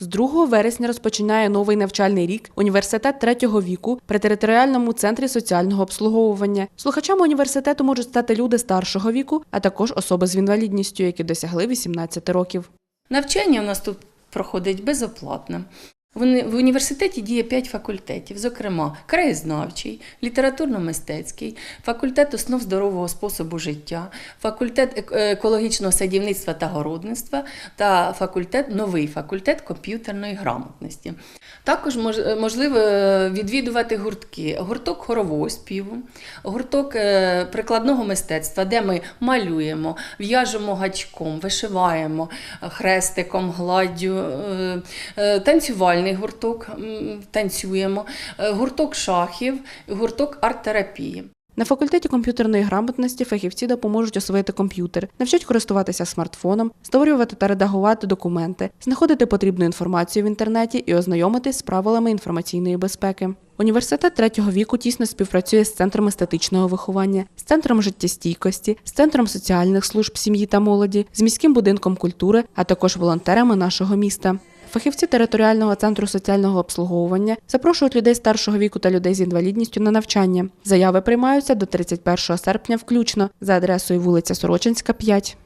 З 2 вересня розпочинає новий навчальний рік університет третього віку при територіальному центрі соціального обслуговування. Слухачами університету можуть стати люди старшого віку, а також особи з інвалідністю, які досягли 18 років. Навчання у нас тут проходить безоплатно. В університеті діє п'ять факультетів, зокрема, краєзнавчий, літературно-мистецький, факультет основ здорового способу життя, факультет екологічного садівництва та городництва та факультет, новий факультет комп'ютерної грамотності. Також можливо е, відвідувати гуртки: гурток хорового співу, гурток е, прикладного мистецтва, де ми малюємо, в'яжемо гачком, вишиваємо е, хрестиком, гладдю, е, е, танцювальний гурток, танцюємо, е, гурток шахів, гурток арт-терапії. На факультеті комп'ютерної грамотності фахівці допоможуть освоїти комп'ютер, навчать користуватися смартфоном, створювати та редагувати документи, знаходити потрібну інформацію в інтернеті і ознайомитись з правилами інформаційної безпеки. Університет третього віку тісно співпрацює з центром естетичного виховання, з центром життєстійкості, з центром соціальних служб сім'ї та молоді, з міським будинком культури, а також волонтерами нашого міста. Фахівці територіального центру соціального обслуговування запрошують людей старшого віку та людей з інвалідністю на навчання. Заяви приймаються до 31 серпня включно за адресою вулиця Сорочинська, 5.